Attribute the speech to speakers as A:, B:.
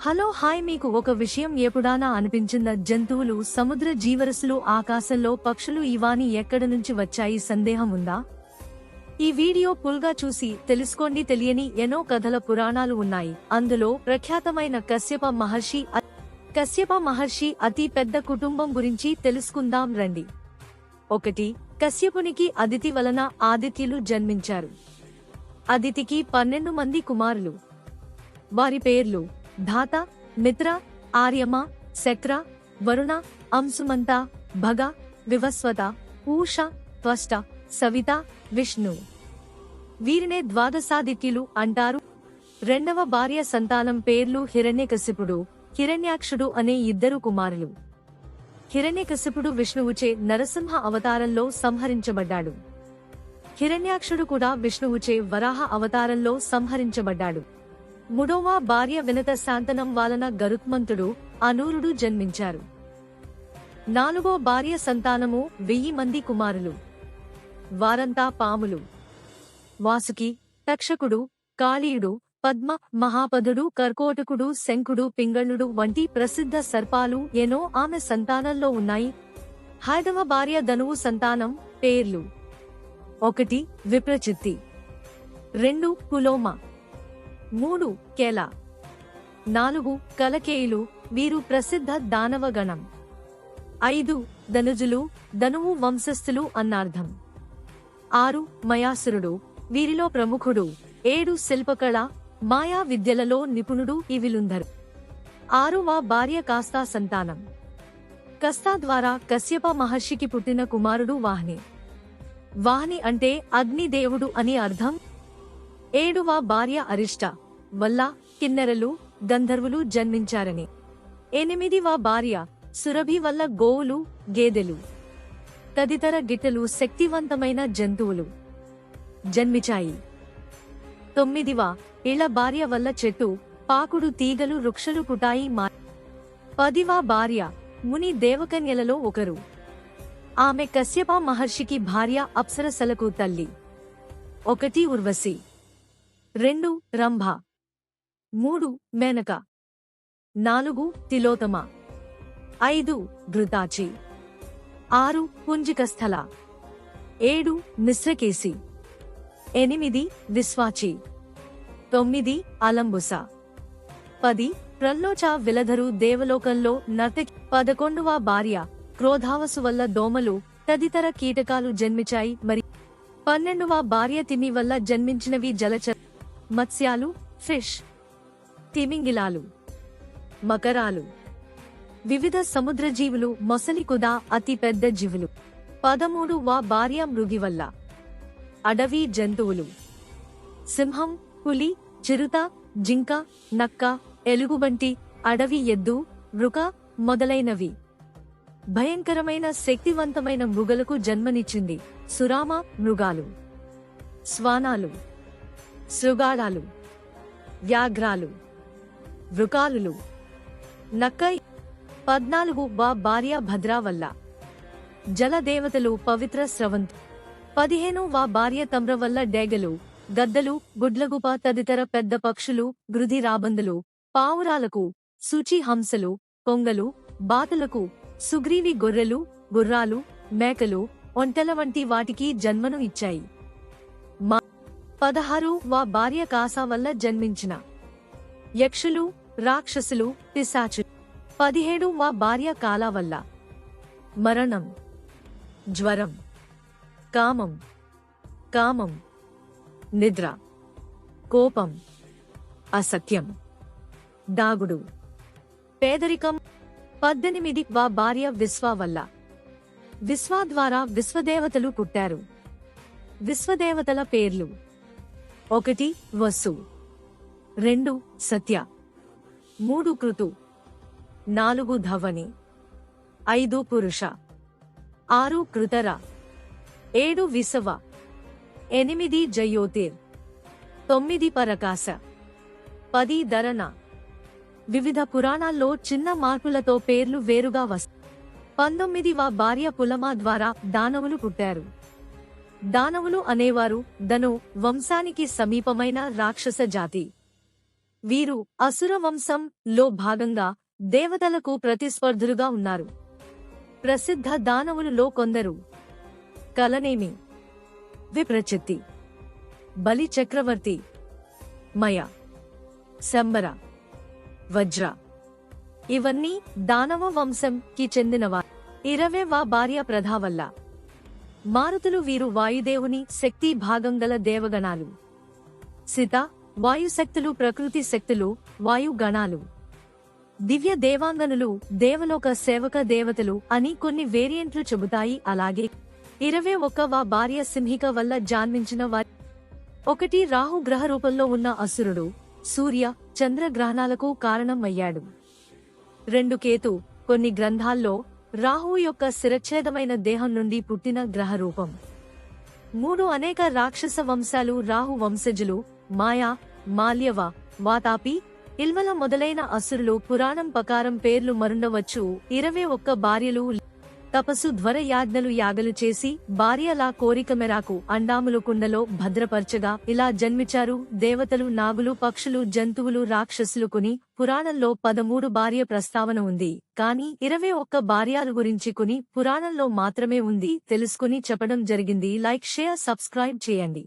A: Hello hi. మీకు ఒక విషయం ఎప్పుడానా అనిపించిన జంతువులు సముద్ర జీవరసులు ఆకాశంలో పక్షులు ఇవాని ఎక్కడి నుంచి వచ్చాయి? సందేహం ఉందా? ఈ వీడియో పుల్గా చూసి తెలుసుకోండి. తెలియని ఎన్నో కథల పురాణాలు ఉన్నాయి. అందులో ప్రఖ్యాతమైన కశ్యప మహర్షి కశ్యప మహర్షి అతి పెద్ద కుటుంబం గురించి తెలుసుకుందాం రండి. ఒకటి కశ్యపునికి అదితి వలన ఆదిత్యులు జన్మించారు. అదితికి పన్నెండు మంది కుమారులు. వారి పేర్లు ధాత మిత్ర ఆర్యమ శక్ర వరుణ అంశుమంత భగ వివస్వత పూష త్వష్ట సవిత విష్ణు. వీరినే ద్వాదశాదిత్యులు అంటారు. రెండవ భార్య సంతానం పేర్లు హిరణ్యకశిపుడు హిరణ్యాక్షుడు అనే ఇద్దరు కుమారులు. హిరణ్యకశిపుడు విష్ణువుచే నరసింహ అవతారంలో సంహరించబడ్డాడు. హిరణ్యాక్షుడు కూడా విష్ణువుచే వరాహ అవతారంలో సంహరించబడ్డాడు. మూడవ భార్య వినత శాంతనం వాలన గరుత్మంతుడు అనూరుడు జన్మించారు. నాలుగో భార్య సంతానము వెయ్యి మంది కుమారులు. వారంతా పాములు. వాసుకి తక్షకుడు కాళీయుడు పద్మ మహాపదుడు కర్కోటకుడు శంకుడు పింగళుడు వంటి ప్రసిద్ధ సర్పాలు ఎన్నో ఆమె సంతానంలో ఉన్నాయి. హైదవ భార్య ధనువు సంతానం పేర్లు. ఒకటి విప్రచిత్తి. రెండు పులోమ. మూడు కేల. నాలుగు కలకేయులు వీరు ప్రసిద్ధ దానవగణం. ఐదు ధనుజులు ధనువు వంశస్థులు అన్నార్థం. ఆరు మయాసురుడు వీరిలో ప్రముఖుడు. ఏడు శిల్పకళ మాయా విద్యలలో నిపుణుడు ఇవిలుందరు. ఆరువ భార్య కాస్తా సంతానం. కస్తా ద్వారా కశ్యప మహర్షికి పుట్టిన కుమారుడు వాహ్ని. వాహ్ని అంటే అగ్నిదేవుడు అని అర్థం ఏడువ భార్య అరిష్ట. వల్ల కిన్నెరలు గంధర్వులు జన్మించారని. ఎనిమిదివ భార్య సురభి వల్ల గోవులు గేదెలు. తదితర గిట్టలు శక్తివంతమైన జంతువులు జన్మించాయి. తొమ్మిదివ ఇళ్ళ భార్య వల్ల చెట్టు పాకుడు తీగలు వృక్షలు కుటాయి మా పదివ భార్య ముని దేవకన్యలలో ఒకరు. ఆమె కశ్యప మహర్షికి భార్య అప్సరసలకు తల్లి. ఒకటి ఉర్వశి. రెండు రంభ. మూడు మేనక. నాలుగు తిలోతమ. ఐదు ఘృతాచి ఆరు పుంజికస్థల ఏడు మిశ్రకేసి. ఎనిమిది విశ్వాచి. తొమ్మిది అలంబుస. పది ప్రల్లోచ విలధరు దేవలోకంలో నర్తకి. పదకొండవ భార్య క్రోధావసు వల్ల దోమలు తదితర కీటకాలు జన్మించాయి మరి. పన్నెండవ భార్య తిమి వల్ల జన్మించినవి జలచర మత్స్యాలు ఫిష్ తిమింగిలాలు మకరాలు. వివిధ సముద్ర జీవులు మొసలి కుదా అతిపెద్ద జీవులు. పదమూడు వా భార్య మృగి వల్ల అడవి జంతువులు. సింహం పులి చిరుత జింక నక్క ఎలుగుబంటి అడవి ఎద్దు మృక మొదలైనవి. భయంకరమైన శక్తివంతమైన మృగలకు జన్మనిచ్చింది సురామ మృగాలు. స్వానాలు. శృగారాలు వ్యాఘ్రాలు వృకాలులు. నక్కై పద్నాలుగు బా భార్య భద్ర వల్ల. జలదేవతలు పవిత్ర స్రవంత్. పదిహేను వా భార్య తమ్ర వల్ల డేగలు గద్దలు గుడ్లగుప తదితర పెద్ద పక్షులు గృధి రాబందులు పావురాలకు సూచి హంసలు కొంగలు బాతులకు సుగ్రీవి గొర్రెలు గుర్రాలు మేకలు ఒంటెల వంటి వాటికి జన్మను ఇచ్చాయి. పదహారు వా భార్య కాసా వల్ల జన్మించిన యక్షులు రాక్షసులు పిశాచు పదిహేడు వా భార్య కాల వల్ల మరణం. జ్వరం. కామం. కామం. నిద్ర. కోపం. అసత్యం దాగుడు. పేదరికం. పద్దెనిమిది వా భార్య విశ్వ వల్ల విశ్వ ద్వారా విశ్వదేవతలు పుట్టారు. విశ్వదేవతల పేర్లు ఒకటి వసు. రెండు సత్య. మూడు కృతు. నాలుగు ధవని. ఐదు పురుష. ఆరు కృతర. ఏడు విసవ. ఎనిమిది జయోతిర్. తొమ్మిది పరకాశ. పది ధరణ. వివిధ పురాణాల్లో చిన్న మార్పులతో పేర్లు వేరుగా వస్తాయి పంతొమ్మిదివ భార్య పులమ ద్వారా దానవులు పుట్టారు. దానవులు అనేవారు ధను వంశానికి సమీపమైన రాక్షస జాతి. వీరు అసుర వంశం లో భాగంగా దేవతలకు ప్రతిస్పర్ధులుగా ఉన్నారు. ప్రసిద్ధ దానవులలో కొందరు కలనేమి విప్రచిత్తి బలి చక్రవర్తి మయ శంబర వజ్ర. ఇవన్నీ దానవ వంశం కి చెందినవారు. ఇరవేవ భార్య ప్రధావల్ల మారుతులు వీరు వాయుదేవుని శక్తి భాగం గల దేవగణాలు. సిత వాయుశక్తులు ప్రకృతి శక్తులు వాయుగణాలు దివ్య దేవాంగనులు దేవలోక సేవక దేవతలు అని కొన్ని వేరియంట్లు చెబుతాయి. అలాగే ఇరవై ఒక్కవ భార్య సింహిక వల్ల జన్మించిన వారి ఒకటి రాహు గ్రహ రూపంలో ఉన్న అసురుడు సూర్య చంద్ర గ్రహణాలకు కారణం అయ్యాడు రెండు కేతు కొన్ని గ్రంథాల్లో రాహు యొక్క శిరచ్ఛేదమైన దేహం నుండి పుట్టిన గ్రహ రూపం. మూడు అనేక రాక్షస వంశాలు రాహు వంశజులు మాయా మాల్యవ వాతాపి ఇల్వల మొదలైన అసురులు పురాణం ప్రకారం పేర్లు మరుండవచ్చు. ఇరవై ఒక్క భార్యలు తపస్సు ధ్వర యాజ్ఞలు యాగలు చేసి భార్యలా కోరిక మేరకు అండాములు కుండలో భద్రపరచగా ఇలా జన్మించారు. దేవతలు నాగులు పక్షులు జంతువులు రాక్షసులు కొని పురాణంలో పదమూడు భార్య ప్రస్తావన ఉంది. కాని ఇరవై ఒక్క భార్యాల గురించి కొని పురాణంలో మాత్రమే ఉంది. తెలుసుకుని చెప్పడం జరిగింది. లైక్ షేర్ సబ్స్క్రైబ్ చేయండి.